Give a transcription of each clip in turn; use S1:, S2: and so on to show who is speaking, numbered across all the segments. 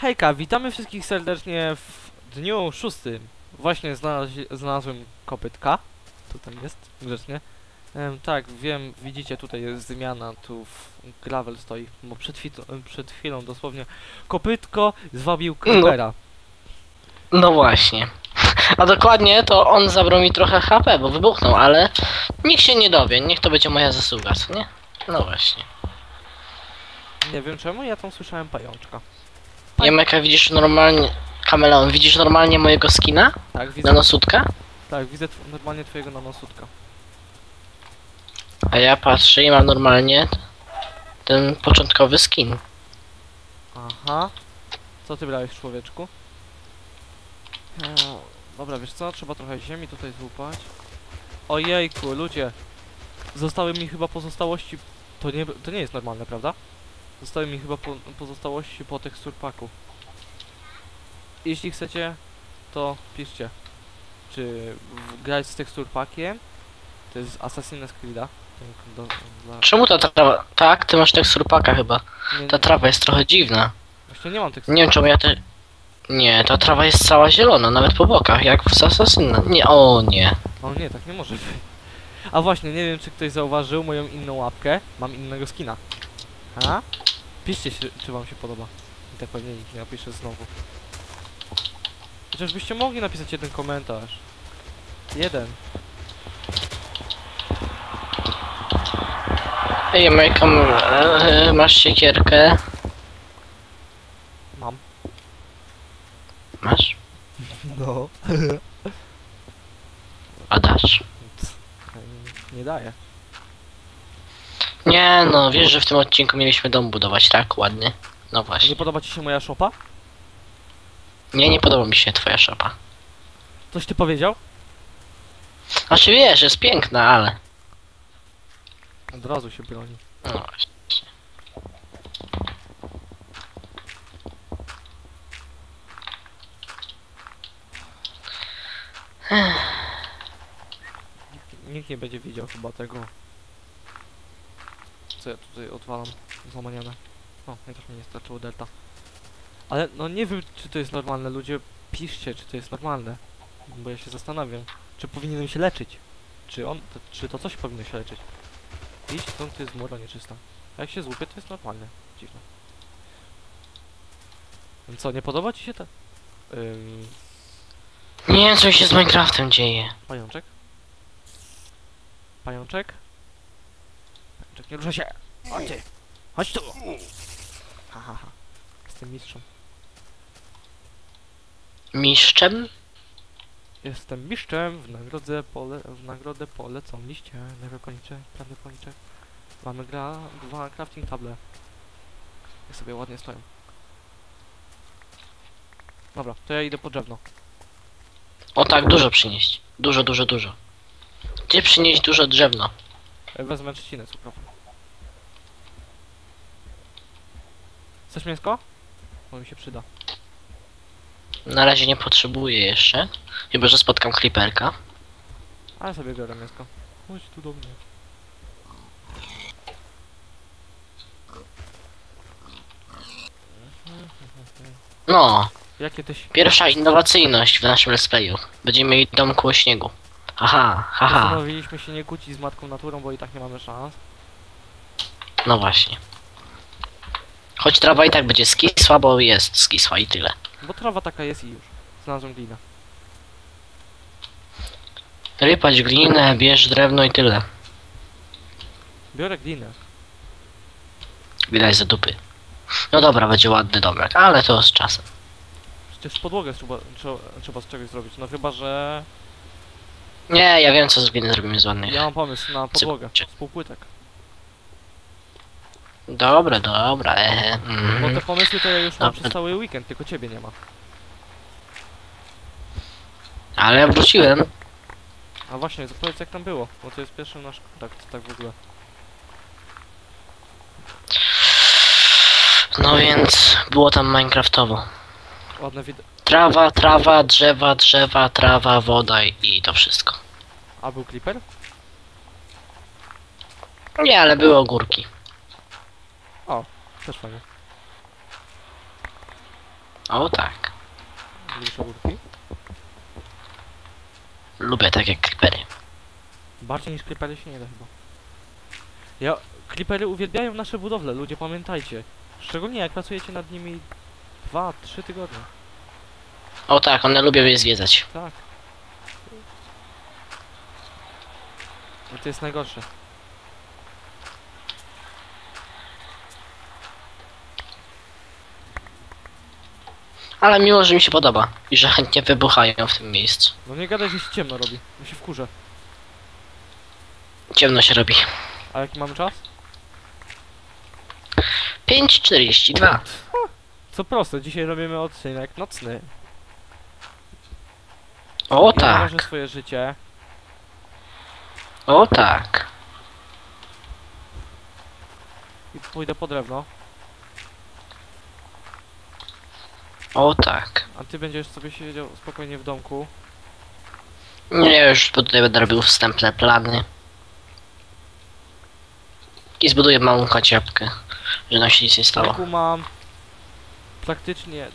S1: Hejka, witamy wszystkich serdecznie w dniu szóstym. Właśnie znalaz- znalazłem kopytka. Tutaj jest, grzecznie. Tak, wiem, widzicie, tutaj jest zmiana, tu w gravel stoi, bo przed, przed chwilą dosłownie kopytko zwabił creepera.
S2: No właśnie. A dokładnie to on zabrał mi trochę HP, bo wybuchnął, ale nikt się nie dowie, niech to będzie moja zasługa, co nie? No właśnie.
S1: Nie wiem czemu, ja tam słyszałem pajączka.
S2: Jemeka, widzisz normalnie... Kameleon, widzisz normalnie mojego skina?
S1: Tak, widzę,
S2: Nanosutka?
S1: tak, widzę tw- normalnie twojego nanosutka.
S2: A ja patrzę i mam normalnie ten początkowy skin.
S1: Aha. Co ty brałeś, człowieczku? E, dobra, wiesz co? Trzeba trochę ziemi tutaj złupać. Ojejku, ludzie. Zostały mi chyba pozostałości... To nie, to nie jest normalne, prawda? Zostały mi chyba po, pozostałości po teksturpaku. Jeśli chcecie, to piszcie. Czy grać z teksturpakiem? To jest Assassin's Creed'a. Do- dla-
S2: Czemu ta trawa... Tak, ty masz teksturpaka chyba.
S1: Nie,
S2: Ta trawa jest trochę dziwna.
S1: Właśnie nie mam tekstur.
S2: Nie wiem czemu ja te... Nie, ta trawa jest cała zielona, nawet po bokach, jak w Assassina. Nie, o nie.
S1: O nie, tak nie może być. A właśnie, nie wiem czy ktoś zauważył moją inną łapkę. Mam innego skina. A? Piszcie się, czy wam się podoba. I tak pewnie nikt nie napisze znowu. Chociażbyście mogli napisać jeden komentarz. Jeden.
S2: Ej, Jemeka, e, masz siekierkę?
S1: Mam.
S2: Masz?
S1: No.
S2: A dasz?
S1: Nie daję.
S2: Nie no, wiesz, że w tym odcinku mieliśmy dom budować, tak? Ładny. No
S1: Nie
S2: właśnie.
S1: podoba ci się moja szopa?
S2: Nie, nie podoba mi się twoja szopa.
S1: Coś ty powiedział?
S2: Znaczy wiesz, jest piękna, ale...
S1: Od razu się broni.
S2: No właśnie.
S1: Nikt nie będzie widział chyba tego. Co ja tutaj odwalam zamaniane. O, tak mi nie starczyło delta. Ale no nie wiem czy to jest normalne, ludzie piszcie czy to jest normalne. Bo ja się zastanawiam, czy powinienem się leczyć. Czy on, to, czy to coś powinno się leczyć. Iść stąd to jest mora nieczysta. A jak się złupie to jest normalne. Dziwne. Co, nie podoba ci się to? Ym,
S2: Nie wiem, co się z Minecraftem dzieje.
S1: Pajączek? Pajączek? Pajączek, nie rusza się! Chodź ty! Chodź tu! Ha, ha, ha. Jestem mistrzem.
S2: Mistrzem?
S1: Jestem mistrzem, w nagrodę pole, w nagrodę polecą liście, nerokonicze, prawny koniczek. Mamy gra, dwa crafting table. Jak sobie ładnie stoją. Dobra, to ja idę po drzewno.
S2: O tak, dużo przynieść. Dużo, dużo, dużo. Gdzie przynieść dużo drzewno?
S1: E, Wezmę trzcinę cukrową. Chcesz mięsko? Bo mi się przyda.
S2: Na razie nie potrzebuję jeszcze. Chyba, że spotkam creeperka.
S1: Ale sobie biorę mięsko. Chodź tu do mnie.
S2: No,
S1: Jakie ty się...
S2: pierwsza innowacyjność w naszym let's playu. Będziemy mieli dom koło śniegu. Aha, haha.
S1: Postanowiliśmy się nie kłócić z matką naturą, bo i tak nie mamy szans.
S2: No właśnie. Choć trawa i tak będzie skisła, bo jest skisła i tyle.
S1: Bo trawa taka jest i już. Znalazłem glinę.
S2: Rypać glinę, bierz drewno i tyle.
S1: Biorę glinę.
S2: Widać za dupy. No dobra, będzie ładny domek, ale to z czasem.
S1: Przecież podłogę trzeba, trzeba, trzeba z czegoś zrobić. No chyba, że...
S2: Nie, ja wiem co z gliny zrobimy z ładnych.
S1: Ja mam pomysł na podłogę.
S2: czy-
S1: Z półpłytek.
S2: Dobra, dobra, ehe.
S1: Bo
S2: mhm.
S1: te pomysły to ja już mam
S2: Dobra.
S1: przez cały weekend, tylko ciebie nie ma.
S2: Ale ja wróciłem.
S1: A właśnie, powiedz jak tam było, bo to jest pierwszy nasz kontakt, tak w ogóle.
S2: No więc było tam Minecraftowo.
S1: Ładne wideo.
S2: Trawa, trawa, drzewa, drzewa, trawa, woda i, i to wszystko.
S1: A był creeper?
S2: Nie, ale były ogórki.
S1: Też fajnie.
S2: O tak.
S1: Lubisz ogórki?
S2: Lubię tak jak creepery.
S1: Bardziej niż creepery się nie da chyba. Ja... Creepery uwielbiają nasze budowle, ludzie pamiętajcie. Szczególnie jak pracujecie nad nimi 2-3 tygodnie.
S2: O tak, one lubią je zwiedzać.
S1: Tak. I to jest najgorsze.
S2: Ale miło, że mi się podoba. I że chętnie wybuchają w tym miejscu.
S1: No nie gadaj, że się ciemno robi. My się wkurzę.
S2: Ciemno się robi.
S1: A jaki mamy czas?
S2: 5.42.
S1: Co proste, dzisiaj robimy odcinek nocny.
S2: O
S1: Ja
S2: tak.
S1: swoje życie.
S2: O tak.
S1: I pójdę po drewno.
S2: O tak.
S1: A ty będziesz sobie siedział spokojnie w domku.
S2: Nie, już tutaj będę robił wstępne plany. I zbuduję małą kaciapkę, że nam się nic nie
S1: W
S2: stało.
S1: domku mam praktycznie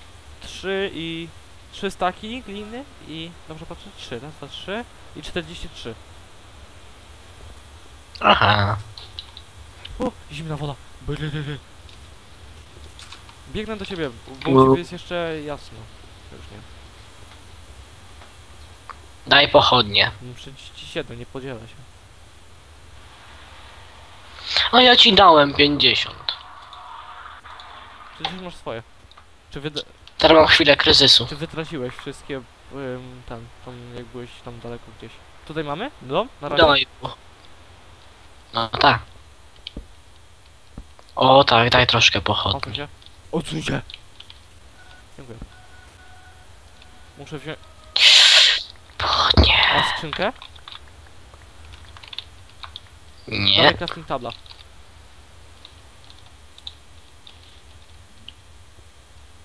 S1: 3 i 3 staki gliny i dobrze patrzę 3, raz, dwa, 3 i 43.
S2: Aha.
S1: O, zimna woda. Brrr. Biegnę do ciebie, bo u
S2: No.
S1: ciebie jest jeszcze jasno. Już nie.
S2: Daj pochodnie.
S1: Mam 37, nie podziela się.
S2: A ja ci dałem 50.
S1: Przecież masz swoje. Czy, wyda
S2: Teraz mam chwilę kryzysu.
S1: czy wytraciłeś wszystkie ym, tam, tam jak byłeś tam daleko gdzieś? Tutaj mamy? Dom? Na razie?
S2: Dawaj. No tak. O tak, daj troszkę pochodni.
S1: się. Odsuń się! Dziękuję. Muszę wziąć...
S2: Pochodnie.
S1: A skrzynkę?
S2: Nie.
S1: Dawaj crafting tabla.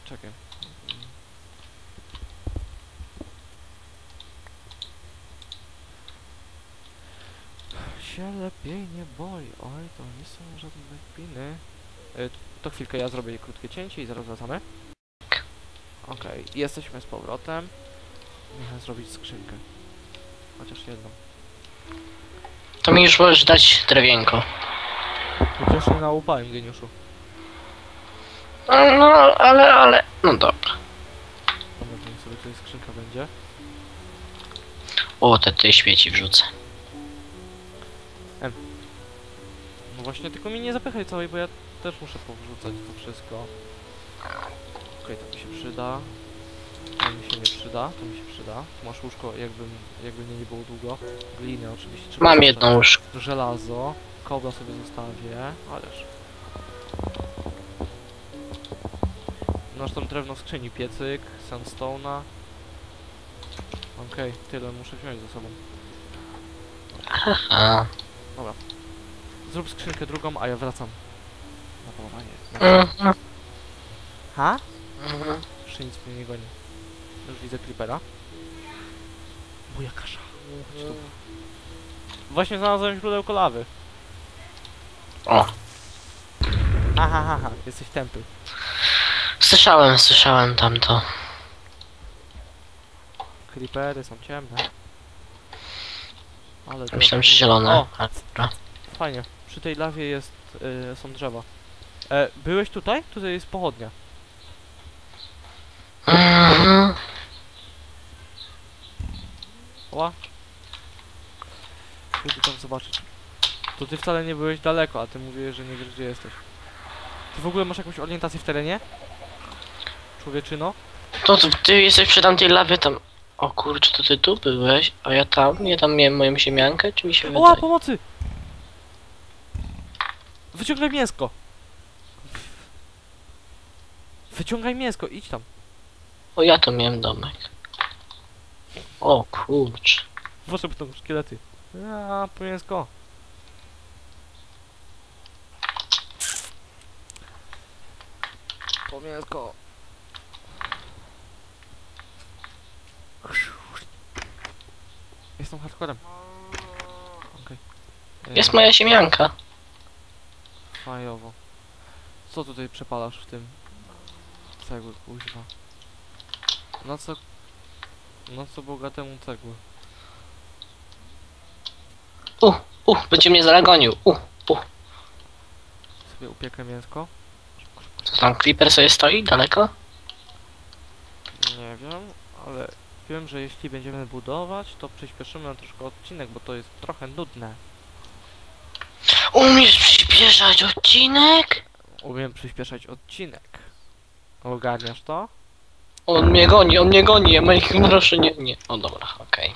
S1: Czekaj. Się lepiej nie boi. Oj, to nie są żadne piny. Y, to chwilkę, ja zrobię krótkie cięcie i zaraz wracamy. Okej, jesteśmy z powrotem. Muszę zrobić skrzynkę. Chociaż jedną.
S2: To mi już możesz dać drewienko.
S1: Chociaż nie nałupałem geniuszu.
S2: No, no ale, ale. No dobra.
S1: Dobra, niech sobie tutaj skrzynka będzie.
S2: O, te ty świeci wrzucę.
S1: No właśnie, tylko mi nie zapychaj całej, bo ja też muszę powrzucać to wszystko. Okej, to mi się przyda. To mi się nie przyda, to mi się przyda. Tu masz łóżko, jakby, jakby mnie nie było długo. Gliny oczywiście. trzeba
S2: Mam jedną łóżkę.
S1: Żelazo. Kobla sobie zostawię, ależ. Masz tam drewno w skrzyni, piecyk, sandstone'a. Okej, tyle muszę wziąć ze sobą.
S2: A.
S1: Zrób skrzynkę drugą, a ja wracam. Na polowanie.
S2: Mhm.
S1: Ha?
S2: Mhm.
S1: Jeszcze nic mnie nie goni. Już widzę creepera. Buja kasza. Chodź tu. Właśnie znalazłem źródełko lawy.
S2: O.
S1: Ha, ha, ha, ha. Jesteś tępy.
S2: Słyszałem, słyszałem tamto.
S1: Creepery są ciemne. Ale
S2: Myślałem, że zielone.
S1: O,
S2: ale dobra.
S1: fajnie. Przy tej lawie jest, y, są drzewa. E, byłeś tutaj? Tutaj jest pochodnia.
S2: Mhm.
S1: Ła. Pójdę tam zobaczyć. To ty wcale nie byłeś daleko, a ty mówiłeś, że nie wiesz gdzie jesteś. Ty w ogóle masz jakąś orientację w terenie? Człowieczyno?
S2: To ty, ty jesteś przy tamtej lawie tam. O kurczę, to ty tu byłeś, a ja tam, ja tam miałem moją ziemiankę, czy mi się
S1: Oła,
S2: wydaje?
S1: pomocy! Wyciągaj mięsko! Wyciągaj mięsko, idź tam.
S2: O, ja tu miałem domek. O kurczę.
S1: Proszę, będą szkielety. A, po mięsko. Po mięsko. Jestem hardcorem. Okej. E,
S2: Jest moja ziemianka.
S1: Fajowo. Co tutaj przepalasz w tym? Cegły, kuźwa. Na co... Na co bogatemu cegły?
S2: U, u, będzie mnie zaragonił. U, u.
S1: Sobie upiekę mięsko?
S2: Co tam, Creeper sobie stoi daleko?
S1: Nie wiem, ale wiem, że jeśli będziemy budować, to przyspieszymy troszkę odcinek, bo to jest trochę nudne.
S2: Umiesz przyspieszać odcinek?
S1: Umiem przyspieszać odcinek. Ogarniasz to?
S2: On mnie goni, on mnie goni, ja moich proszę nie, nie. O dobra, okej.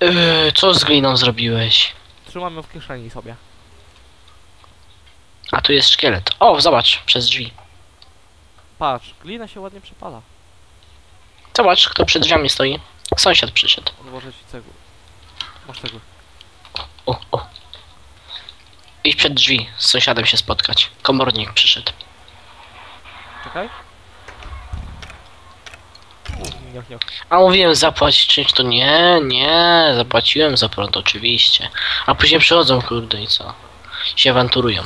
S2: Yy, co z gliną zrobiłeś?
S1: Trzymam ją w kieszeni sobie.
S2: A tu jest szkielet. O, zobacz, przez drzwi.
S1: Patrz, glina się ładnie przepala.
S2: Zobacz, kto przed drzwiami stoi. Sąsiad przyszedł.
S1: Odłożę ci cegły. Masz cegły.
S2: O, o. Idź przed drzwi, z sąsiadem się spotkać. Komornik przyszedł.
S1: Czekaj. Niech, niech.
S2: A mówiłem zapłacić czymś, to nie, nie, zapłaciłem za prąd oczywiście. A później przychodzą, kurde i co? Się awanturują.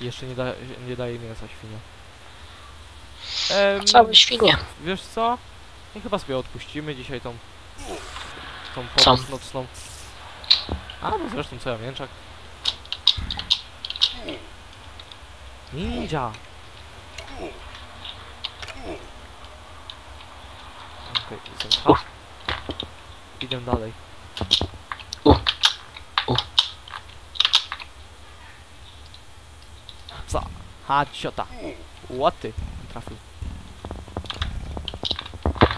S1: Jeszcze nie, da, nie daje mięsa świnia. Em,
S2: Całe świnie.
S1: Wiesz co? I chyba sobie odpuścimy dzisiaj tą... Tą
S2: Co?
S1: podróż nocną. A, no zresztą co ja mięczak. Ninja! Okej, ha. Idę dalej.
S2: U. U.
S1: Co? Ha, ciota. Łoty. Trafił.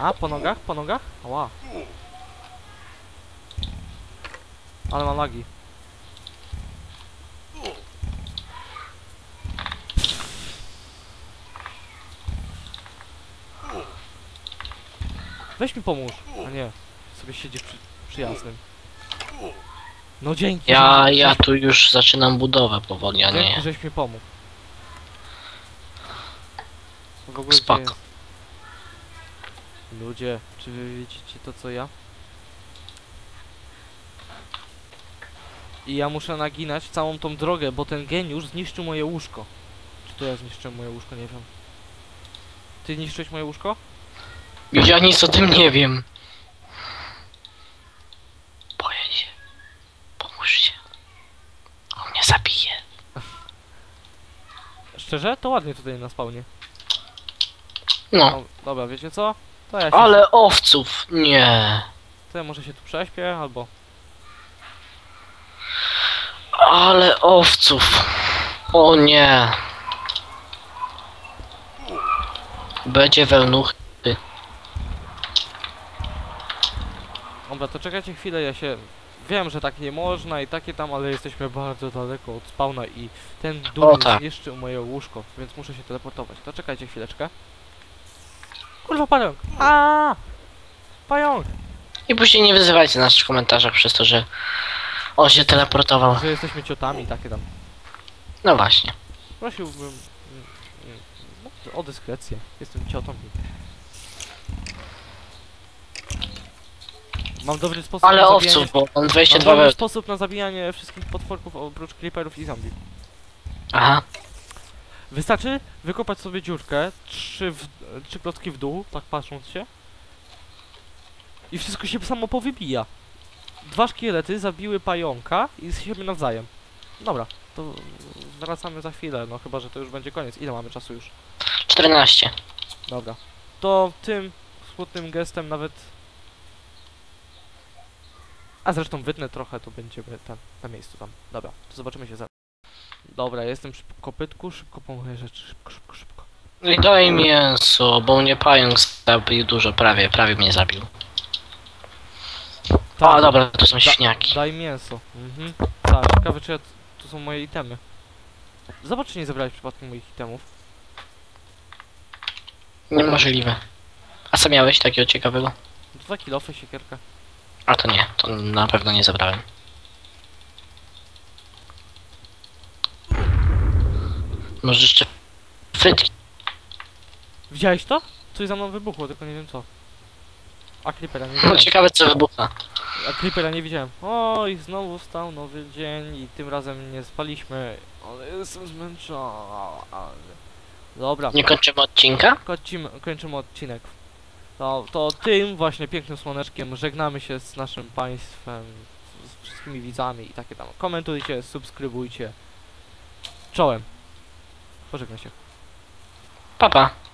S1: A, po nogach? Po nogach? Ła. Ale ma lagi. Weź mi pomóż. A nie. Sobie siedzi przy, przy jasnym. No dzięki.
S2: Ja, ja tu już zaczynam budowę powoli, a
S1: Dzięki,
S2: nie.
S1: żeś mi pomógł. W ogóle
S2: Spoko.
S1: jest? Ludzie, czy wy widzicie to co ja? I ja muszę naginać całą tą drogę, bo ten geniusz zniszczył moje łóżko. Czy to ja zniszczyłem moje łóżko? Nie wiem. Ty niszczyłeś moje łóżko?
S2: Ja nic o tym nie wiem. Boję się. Pomóżcie. On mnie zabije.
S1: Szczerze? To ładnie tutaj na spawnie.
S2: No.
S1: O, dobra, wiecie co? To ja się,
S2: Ale owców, nie.
S1: to ja może się tu prześpię, albo...
S2: Ale owców. O nie. Będzie wełnuch.
S1: Dobra, to czekajcie chwilę, ja się... Wiem, że tak nie można i takie tam, ale jesteśmy bardzo daleko od spawna i ten dół
S2: tak.
S1: zniszczył moje łóżko, więc muszę się teleportować. To czekajcie chwileczkę. Kurwa, pająk! A! Pająk!
S2: I później nie wyzywajcie nas w komentarzach przez to, że on się teleportował.
S1: Że jesteśmy ciotami, takie tam.
S2: No właśnie.
S1: Prosiłbym... mm, mm, no, o dyskrecję. Jestem ciotą. Mam dobry sposób
S2: Ale
S1: na zabijanie...
S2: owców, bo on
S1: Mam
S2: 22
S1: dobry sposób na zabijanie wszystkich potworków oprócz creeperów i zombie.
S2: Aha.
S1: Wystarczy wykopać sobie dziurkę, trzy, w, trzy klocki w dół, tak patrząc się. I wszystko się samo powybija. Dwa szkielety zabiły pająka i z siebie nawzajem. Dobra, to wracamy za chwilę, no chyba, że to już będzie koniec. Ile mamy czasu już?
S2: 14.
S1: Dobra. To tym smutnym gestem nawet... A zresztą wytnę trochę, to będziemy tam, na miejscu tam. Dobra, to zobaczymy się za... Dobra, jestem przy kopytku, szybko po moje rzeczy, szybko, szybko, szybko.
S2: No I daj mięso, bo mnie pająk zabił dużo, prawie, prawie mnie zabił. O, dobra, to są
S1: Tak.
S2: Śniaki.
S1: Daj mięso. Mhm. Tak, ciekawe czy ja, tu są moje itemy. Zobacz czy nie zabrałeś przypadkiem moich itemów.
S2: Niemożliwe. A co miałeś takiego ciekawego?
S1: Dwa kilofy, siekierka.
S2: A to nie, to na pewno nie zabrałem. Może jeszcze frytki.
S1: Widziałeś to? Coś za mną wybuchło, tylko nie wiem co. A creepera nie
S2: No
S1: widziałem.
S2: ciekawe co wybucha.
S1: A creepera nie widziałem. O i znowu stał nowy dzień i tym razem nie spaliśmy. Ale jestem zmęczony. Dobra,
S2: Nie kończymy odcinka?
S1: kończymy, kończymy odcinek. To, to tym właśnie pięknym słoneczkiem żegnamy się z naszym państwem, z wszystkimi widzami i takie tam. Komentujcie, subskrybujcie. Czołem. Pożegnaj się.
S2: Papa. Pa.